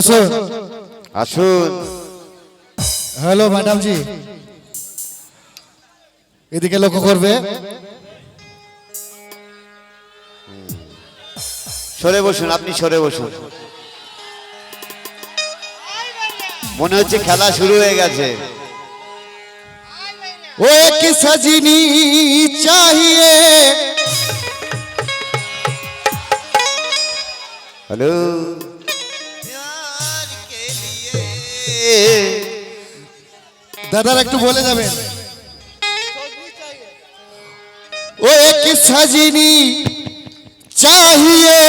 আসো। আসুন। Hello madam জি এদিকে লক্ষ্য করবে। সরে বসুন আপনি সরে বসুন। মনে হচ্ছে খেলা শুরু হয়ে গেছে। ও এক সজনী চাহিए হ্যালো। দাদার একটু বলে যাবেন ও এক সজনী चाहिए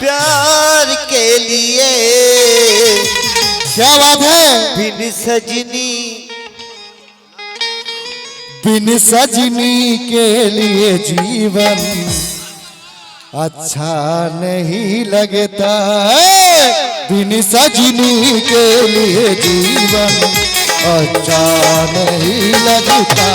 प्यार के लिए क्या बात है बिन सजनी बिन सजनी के लिए जीवन अच्छा नहीं लगता बिन सजनी के लिए जीवन अच्छा नहीं लगता।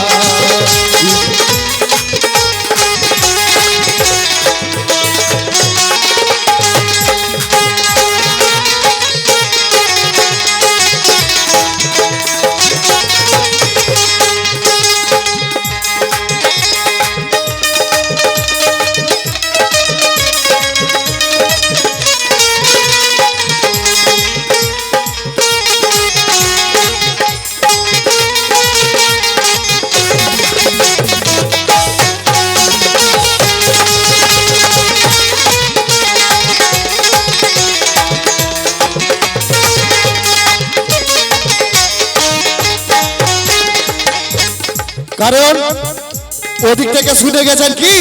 থেকে শুনে গেছেন কি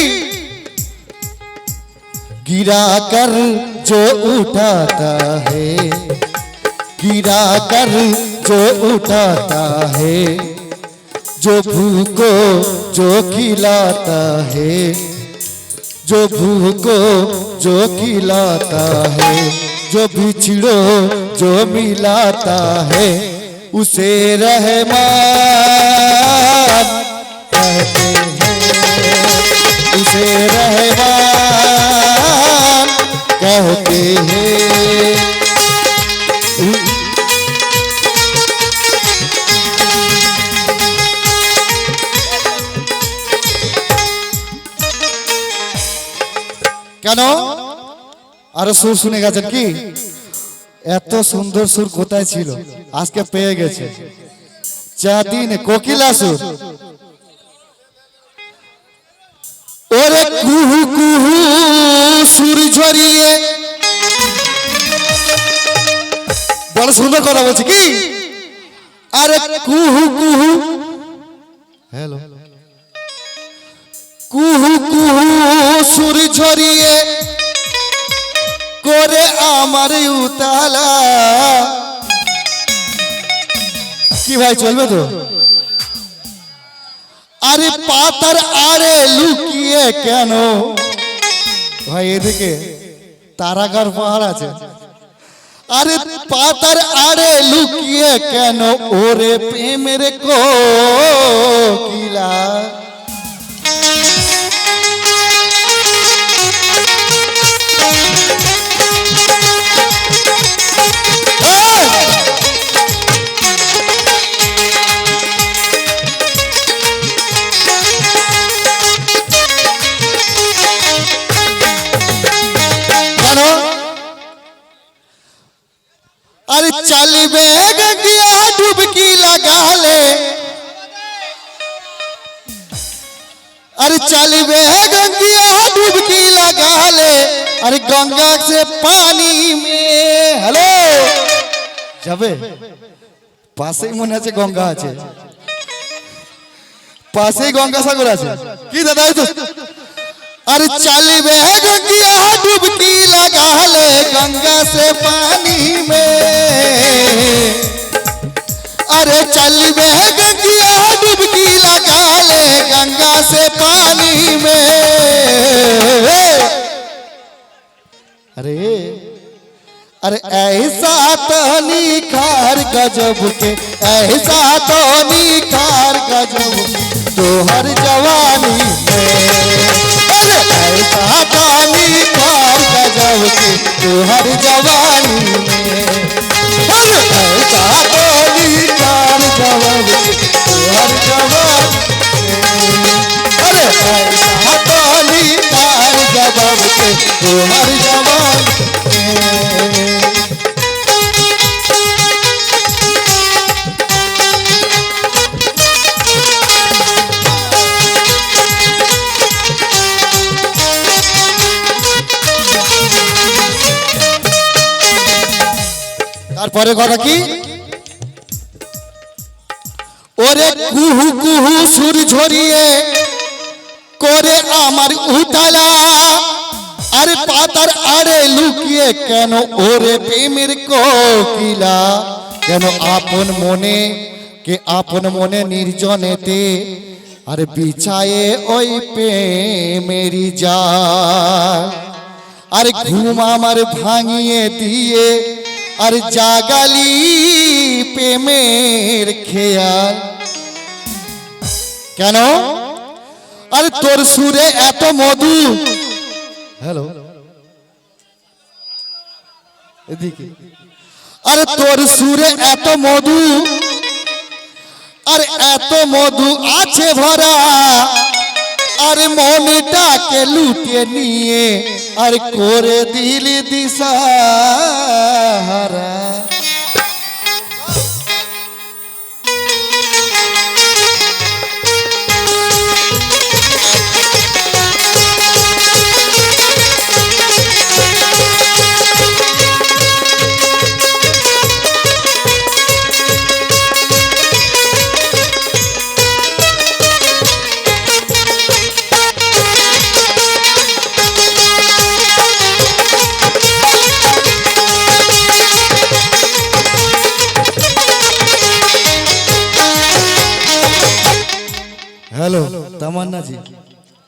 गिरा कर जो उठाता है गिरा कर जो उठाता है जो भूखो जो खिलाता है जो भूखो जो खिलाता है जो बिछड़ो जो मिलाता है उसे रहमान कहते हैं उसे रहमान कहते हैं কেন আরো সুর শুনে গেছেন কি এত সুন্দর সুর কোথায় ছিল আজকে পেয়ে গেছে চা দিন কোকিলা সুর ওরে কুহু কুহু সুর ঝরিয়ে। বড় সুন্দর কথা বলছি কি? আরে কুহু কুহু। হ্যালো কুহু কুহু সুর ঝরিয়ে করে আমার উতালা। কি ভাই, চলবে তো? আরে পাতার আরে লুকিয়ে কেন? ভাই, এদিকে তারাগার পাহাড় আছে। আরে পাতার আরে লুকিয়ে কেন? ওরে প্রেমের কোকিলা। चल बेग गया डुबकी लगा ले अरे चल बेग गया डुबकी लगा ले अरे गंगा से पानी में हेलो যাবে পাশেই মনে আছে গঙ্গা আছে পাশেই গঙ্গা সাগর আছে কি দাদা এই তো अरे चल बेग गया डुबकी लगा ले गंगा से पानी में। अरे चल बेग गया डुबकी लगा ले गंगा से पानी में। अरे अरे ऐसा तो निखार गजब के, ऐसा तो निखार गजब तो हर जवानी में। बरसा पानी पार का जब के तुहर जवानी में। बरसा पानी पार जब के तुहर जवानी अरे पानी पार जब के तुहर जवानी তারপরে কথা কি? ওরে কুহু কুহু সুর ঝরিয়ে করে আমার উতালা আরে পাতার আরে লুকিয়ে কেন ওরে প্রেমের কোকিলা? কেন আপন মনে, কে আপন মনে নির্জনেতে? আর বিছায়ে ওই প্রেমেরি যা আর ঘুম আমার ভাঙিয়ে দিয়ে আর জাগালি প্রেমের খেয়াল। কেন? আরে তোর সুরে এত মধু। হ্যালো এদিকে। আরে তোর সুরে এত মধু। আর এত মধু আছে ভরা। আর মনটাকে লুটে নিয়ে আর করে দিলি দিশাহারা। হ্যালো, তামান্না জি।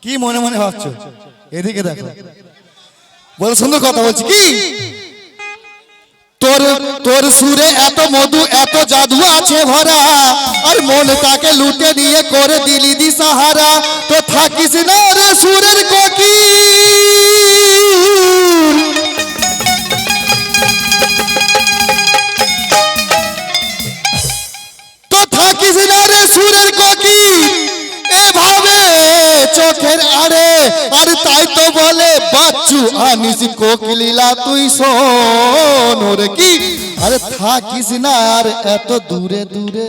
কি মনে মনে ভাবছ? এদিকে দেখো। বল, সুন্দর কথা বলছি, কি? তোর তোর সুরে এত মধু, এত জাদু আছে ভরা, আর মন তাকে লুটে নিয়ে করে দিলি দি সাহারা। তো থাকিস না রে সুরের কোকিল। তো থাকিস না রে সুরের কোকি চোখের আরে আর তাই তো বলে, বাচ্চু, আনিস কোকিলা তুই শোন কি? আরে থাকিস না আর এত দূরে দূরে।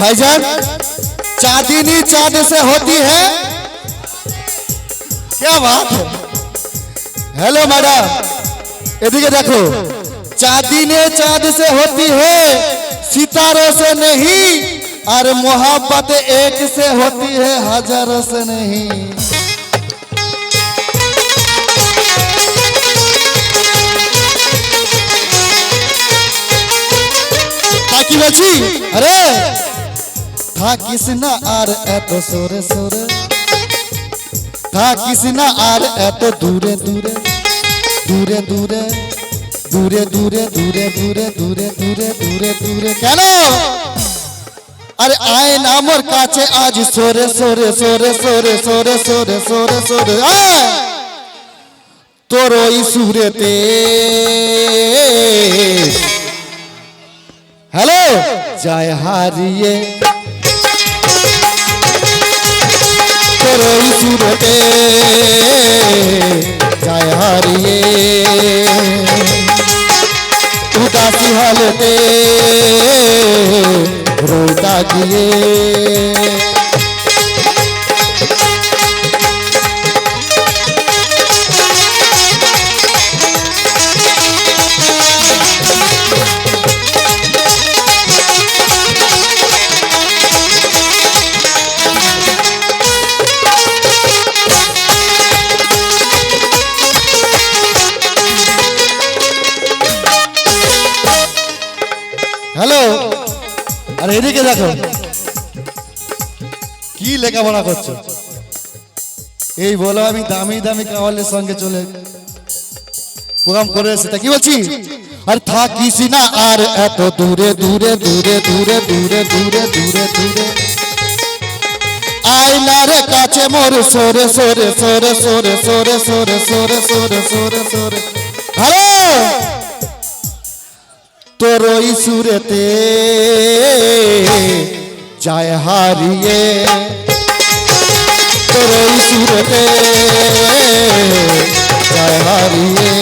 भाईजान चांदनी चाँद से होती है। क्या बात है? हेलो मैडम इधर देखो ने चाँद से होती है, सितारों से नहीं, और मोहब्बत एक से होती है, हज़ारों से नहीं। बची अरे! আরে থাকিস না আর এত সরে সরে থাকিস না আর এত দূরে দূরে দূরে দূরে দূরে দূরে দূরে দূরে দূরে দূরে দূরে দূরে কেন আরে আয় না আমার কাছে আজ সরে সরে সরে সরে সরে সরে সরে সরে আয় তোর ওই সুরেতে হ্যালো যায় হারিয়ে करई सुरते। जाय हरिए। उदासी हलते। रोता किए এদিকে দেখো। কি লেখাপড়া করছ? এই বলো আমি দামি দামি কাওয়ালের সঙ্গে চলে প্রোগ্রাম করে এসেছি। কি বলছি? আর থাকিস না আর এত দূরে দূরে দূরে দূরে দূরে দূরে দূরে দূরে। আয়নার কাছে মোর সরে সরে সরে সরে সরে সরে সরে সরে সরে সরে। হ্যালো তোর ওই সুরেতে যায় হারিয়ে। তোর ওই সুরেতে যায় হারিয়ে।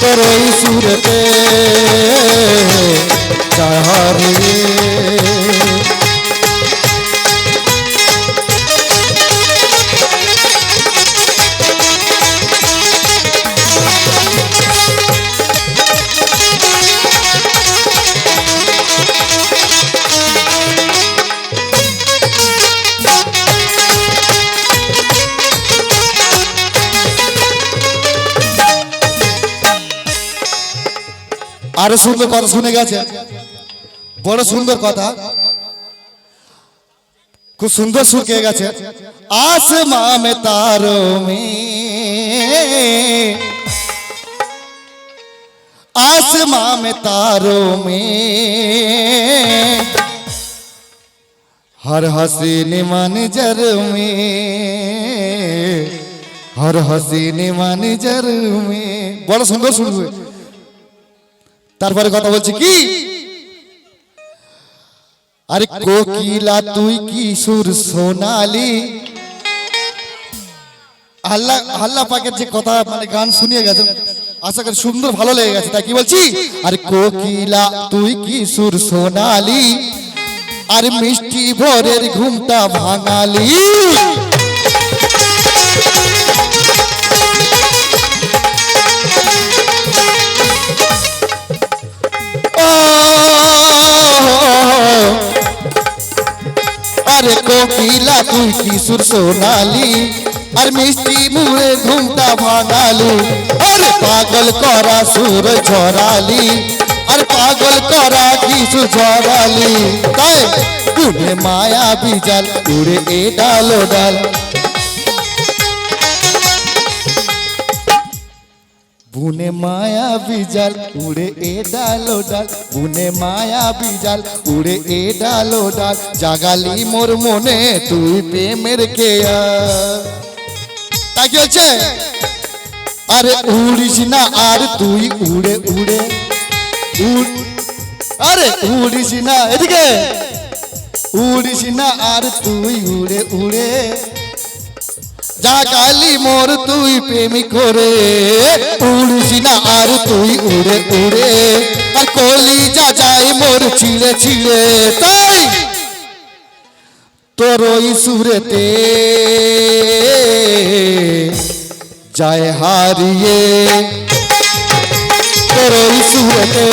তোর ওই সুরেতে যায় হারিয়ে। আরো সুন্দর কথা শুনে গেছে বড় সুন্দর কথা খুব সুন্দর সুর কে গেছে आसमां में तारों में आसमां में तारों में हर हसीन मंजर में हर हसीन मंजर में বড় সুন্দর শুনবে তারপরে কথা বলছি কি? আরে কোকিলা তুই কি সুর সোনালি? আল্লাহ আল্লাহ পাকের যে কথা মানে গান শুনিয়ে গেছেন আশা করি সুন্দর ভালো লেগে গেছে তাই কি বলছি? আরে কোকিলা তুই কি সুর সোনালি? আর মিষ্টি ভোরের ঘুমটা ভাঙালি? को पीला तू किशोर सोनाली, और मिस्त्री मुड़े घूमता भागाली और पागल करा सुर झोराली, और पागल करा किशोर झोराली। तय पूरे माया भी जल पूरे ए डालो डाल। বুনে মায়া বিজাল, উড়ে এ ডালো ডাল। বুনে মায়া বিজাল, উড়ে এ ডালো ডাল। জাগালি মোর মনে, তুই প্রেমের কেয়া। তা কি হচ্ছে? আরে উড়িস না, আর তুই উড়ে উড়ে উড়। আরে উড়িস না, এদিকে। উড়িস না, আর তুই উড়ে উড়ে জাগালি মোর তুই প্রেমী করে। উড়িস না আর তুই উড়ে উড়ে। আর কলি যা যায় মোর ছিঁড়ে ছিঁড়ে। তাই তোর ওই সুরেতে যায় হারিয়ে। তোর ওই সুরেতে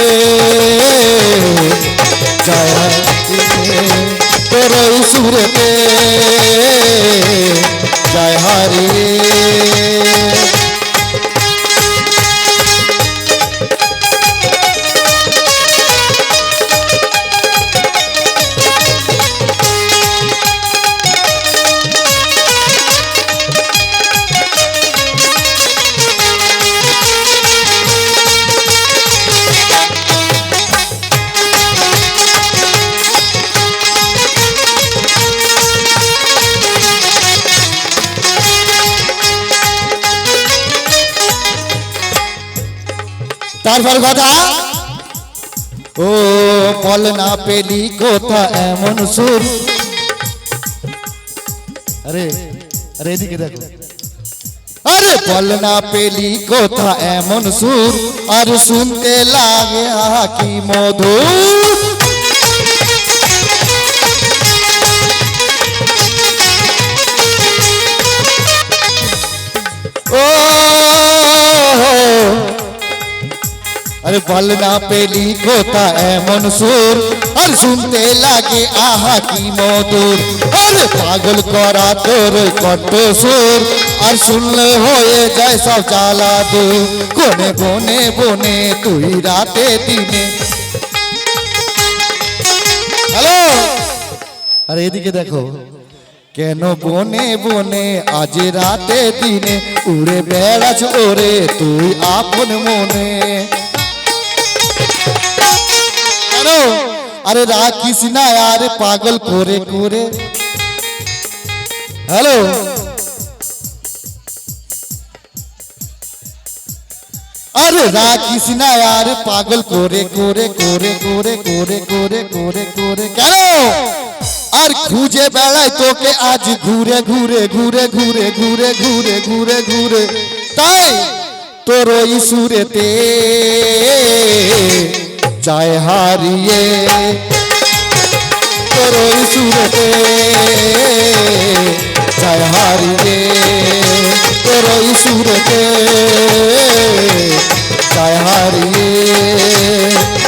যায় হারিয়ে। তোর সুরেতে পেলি কোথা এমন সুর আরে আরে এদিকে দেখো আরে বল না পেলি কোথা এমন সুর আর শুনতে লাগে আহা কি মধুর আরে বল না পেলি কোথা এমন সুর আর শুনতে লাগে আহা কি মধুর আরে পাগল করা তোর কণ্ঠ সুর আর শুনলে হয়ে যায় সব জ্বালা দূর কোনে বনে বনে তুই রাতে দিনে আর এদিকে দেখো কেন বনে বনে আজ রাতে দিনে উড়ে বেড়াছ ওরে তুই আপন মনে আরে রাখিস না আরে পাগল করে করে হ্যালো আরে রাখিস না আরে পাগল করে করে করে করে করে করে করে করে কেন আর খুঁজে বেড়াই তোকে আজ ঘুরে ঘুরে ঘুরে ঘুরে ঘুরে ঘুরে ঘুরে ঘুরে তাই তোর ওই সুরেতে जाए हारिए करो सूरत जाए हारिए करो सूरत जाए हारिए।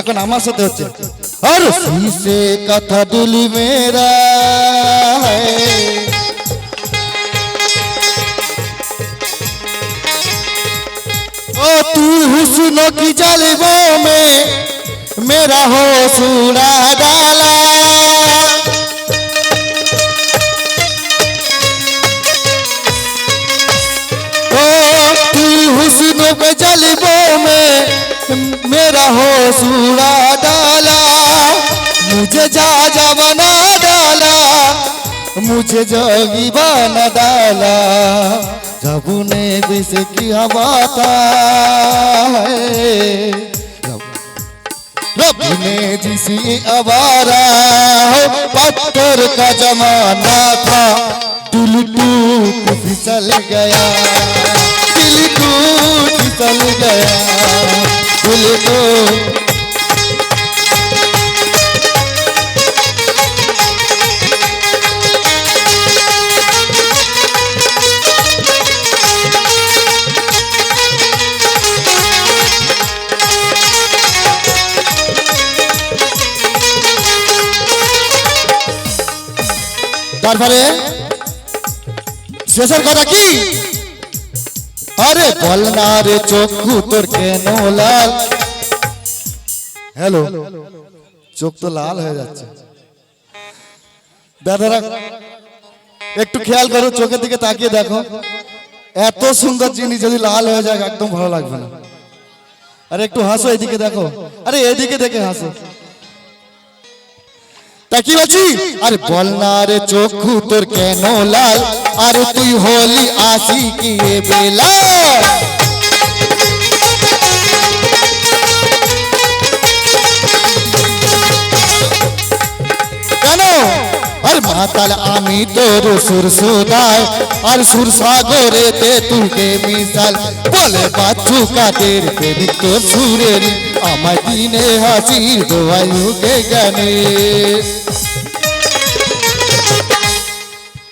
এখন আমার সাথে হচ্ছে আর সে কথা দিলি মেরা হ্যায়। ओ तू हुस्न की जलवों में मेरा होश उड़ा डाला ओ तू हुस्न के जलवों में मेरा होश उड़ा डाला, मुझे जा जा बना डाला, मुझे जोगी बना डाला। जब ने विष किया बाता है। रब ने जिसी अवारा हो, पत्थर का जमाना था। दिल टूट फिसल गया, दिल टूट फिसल गया। ভুলবো তারপরে শেষের কথা কি? আরে বল না রে চক্ষু তোর কেন লাল? হ্যালো চোখ তো লাল হয়ে যাচ্ছে। দাদারা একটু খেয়াল করো চোখের দিকে তাকিয়ে দেখো। এত সুন্দর জিনিস যদি লাল হয়ে যায় একদম ভালো লাগবে না। আরে একটু হাসো এদিকে দেখো। আরে এদিকে দেখে হাসো। তা কি বলছি? আরে বল না রে চক্ষু তোর কেন লাল? আর তুই হলি আসি কি বেলা। কেন? আর মাতাল, আমি তোর সুর সুদায় আর সুর সাগরেতে তুকে মিশাল। বলে বাচ্চু কাদের তোর সুরের? আমার দিনে হাসির দোয়ায়ুকে জ্ঞানে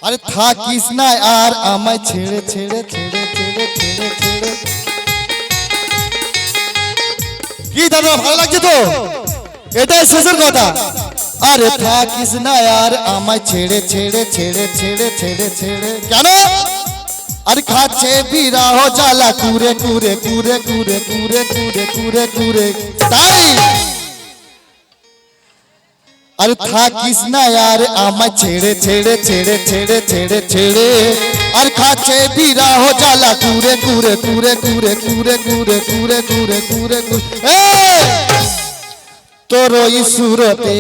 আরে থাকিস না আর আমায় ছেড়ে ছেড়ে ছেড়ে ছেড়ে ছেড়ে ছেড়ে। কি দাদা, ভালো লাগছে তো? এটাই শেষের কথা। আরে থাকিস না আর আমায় ছেড়ে ছেড়ে ছেড়ে ছেড়ে ছেড়ে ছেড়ে। কেন? আরে খাচ্ছে বিরাহ জ্বালা, কুরে কুরে কুরে কুরে কুরে কুরে কুরে কুরে। তাই? আরে থাকিস না আর আমায় ছেড়ে ছেড়ে ছেড়ে ছেড়ে ছেড়ে ছেড়ে আর খাচ্ছে বিরাহ জ্বালা কুরে কুরে কুরে কুরে কুরে কুরে কুরে কুরে কুরে কুরে এই! তোর ওই সুরতে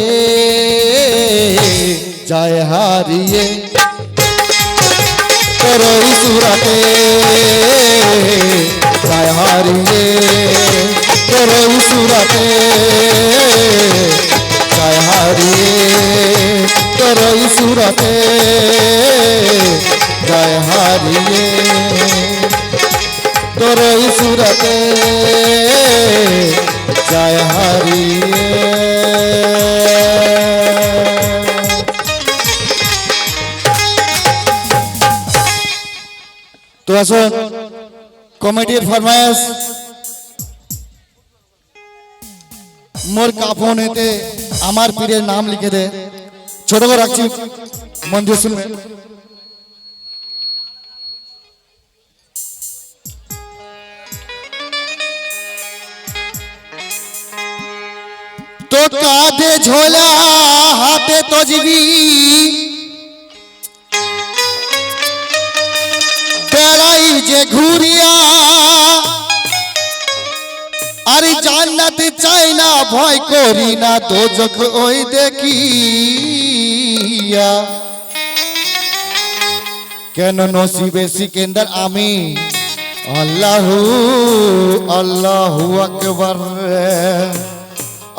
যায় হারিয়ে তোর ওই সুরতে যায় হারিয়ে তোর ওই সুরতে हारिए करई सूरते। जय हारिए करई सूरते। जय हारिए तो असो कमेटी फरमाइश মোর কাফনেতে আমার পীরের নাম লিখে দে। ছোট করে রাখছি। মন দিয়ে শুনবে। তো কাঁধে ঝোলা হাতে তজবি। বেড়াই যে ঘুরিয়া আরে জান্নাতে চাই না, ভয় করি না দোজক ওই দেখিয়া। কেন নসিবে সিকেন্দার আমি? আল্লাহু আল্লাহু আকবার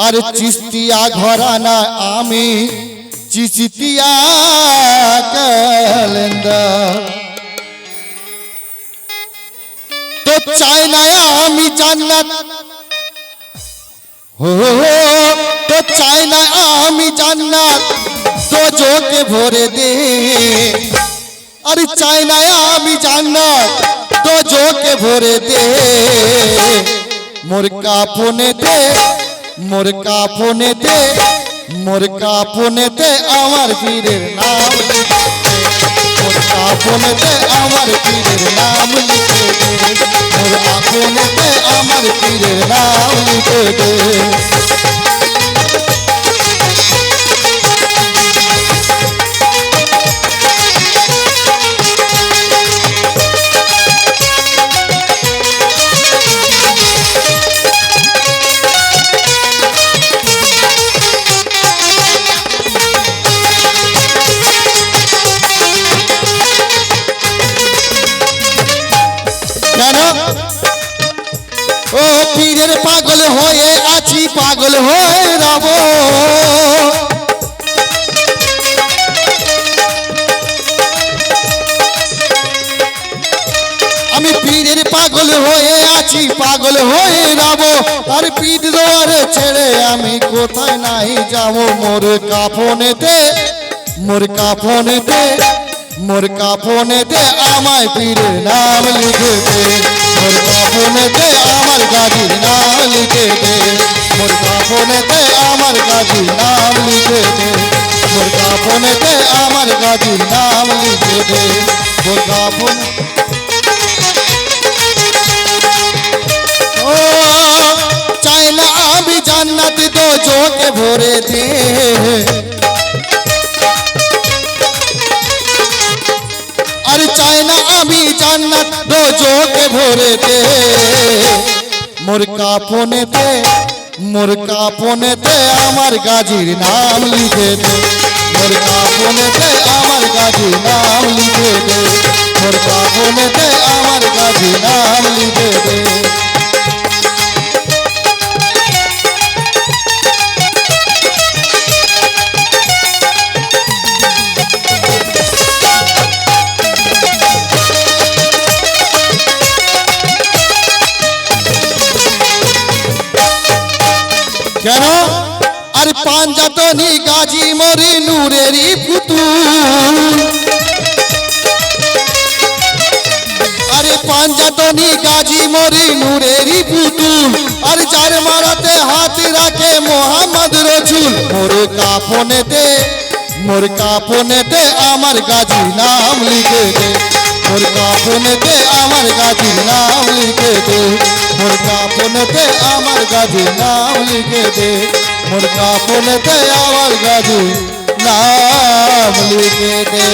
আর চিস্তিয়া ঘরানা আমি চিচিতিয়া ক্যালেন্ডার। তো চাই না আমি জান্নাত হো তো চাই না আমি জান্নাত, তো জোকে ভরে দে। আরে চাই না আমি জান্নাত, তো জোকে ভরে দে। মোর কাপনে দে, মোর কাপনে দে, মোর কাপনে দে আমার পীরের নাম। কাপনেতে আমার পীরের নাম লিখে দে। আপনেতে আমার পীরের নাম লিখে দে। হয়ে রব আমি পীরের পাগল হয়ে আছি, পাগল হয়ে রব আর পীর দোয়ারে ছেড়ে আমি কোথায় নাই যাব? মোর কাফনেতে মোর কাফনেতে মোর কাফনেতে আমায় পীরের নাম লিখে দে। মোর কাফনেতে আমার গাজীর নাম লিখে মোর কাফনেতে আমার গাজীর নাম লিখে দে। মোর কাফনেতে আমার গাজীর নাম লিখে দে। মোর কাফন ও, চাই না আমি জান্নাত তো চোখে ভরে দে। আর চাই না আমি জান্নাত চোখে ভরে দে। মোর কাপনেতে মোর কাপনেতে আমার গাজীর নাম লিখে দে। মোর কাপনেতে আমার গাজীর নাম লিখে দে। মোর কাপনেতে আমার গাজীর নাম লিখে দে। পাঞ্জাতনি গাজী মরি নূরেরই পুতুল। আরে পাঞ্জাতনি গাজী মরি নূরেরই পুতুল। আর যার মারাতে হাত রাখে মোহাম্মদ রসুল মোর কাফনেতে মোর কাফনেতে আমার গাজী নাম লিখে দে। মোর কাফনেতে আমার গাজীর নাম লিখে দে। মোর লিখে দে আমার গাজীর নাম লিখে দে। मुर्गा फुल पुन वर्गा जी नाम लिखे दे